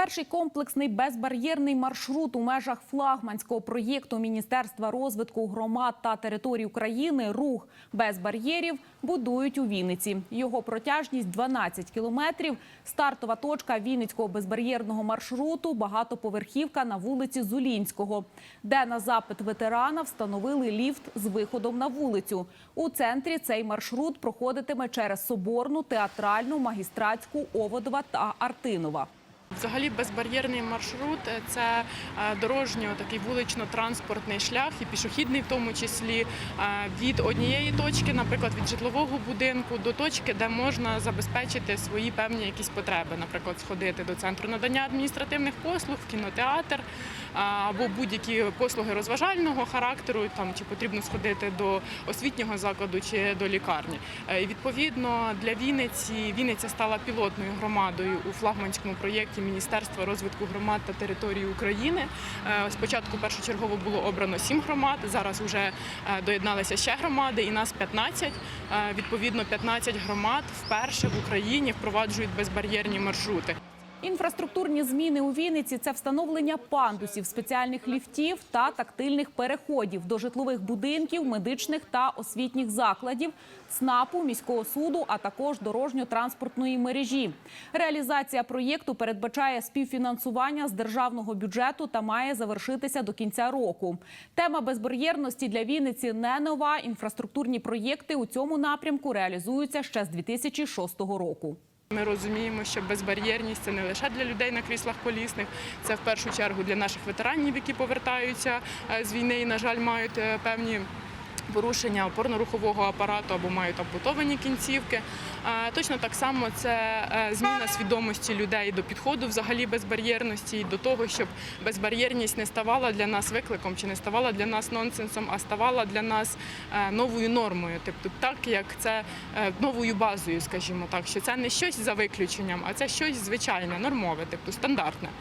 Перший комплексний безбар'єрний маршрут у межах флагманського проєкту Міністерства розвитку громад та територій України Рух без бар'єрів будують у Вінниці. Його протяжність 12 кілометрів. Стартова точка Вінницького безбар'єрного маршруту багатоповерхівка на вулиці Зулінського, де на запит ветерана встановили ліфт з виходом на вулицю. У центрі цей маршрут проходитиме через Соборну, Театральну, Магістратську, Оводова та Артинова. Взагалі безбар'єрний маршрут це е, дорожньо такий вулично-транспортний шлях і пішохідний в тому числі е, від однієї точки, наприклад, від житлового будинку до точки, де можна забезпечити свої певні якісь потреби, наприклад, сходити до центру надання адміністративних послуг, в кінотеатр е, або будь-які послуги розважального характеру, там чи потрібно сходити до освітнього закладу чи до лікарні. Е, І відповідно для Вінниці Вінниця стала пілотною громадою у флагманському проєкті Міністерства розвитку громад та території України. Е, Спочатку першочергово було обрано сім громад. Зараз вже е, доєдналися ще громади, і нас 15. Е, Відповідно, 15 громад вперше в Україні впроваджують безбар'єрні маршрути. Інфраструктурні зміни у Вінниці це встановлення пандусів, спеціальних ліфтів та тактильних переходів до житлових будинків, медичних та освітніх закладів, СНАПу, міського суду, а також дорожньо-транспортної мережі. Реалізація проєкту передбачає співфінансування з державного бюджету та має завершитися до кінця року. Тема безбар'єрності для Вінниці не нова. Інфраструктурні проєкти у цьому напрямку реалізуються ще з 2006 року. Ми розуміємо, що безбар'єрність це не лише для людей на кріслах колісних, це в першу чергу для наших ветеранів, які повертаються е, з війни і, на жаль, мають е, певні. Порушення опорно-рухового апарату або мають ампутовані кінцівки. Точно так само це е, зміна свідомості людей до підходу взагалі безбар'єрності до того, щоб безбар'єрність не ставала для нас викликом чи не ставала для нас нонсенсом, а ставала для нас е, новою нормою. Тобто, так як це е, новою базою, скажімо так, що це не щось за виключенням, а це щось звичайне, нормове, тобто стандартне.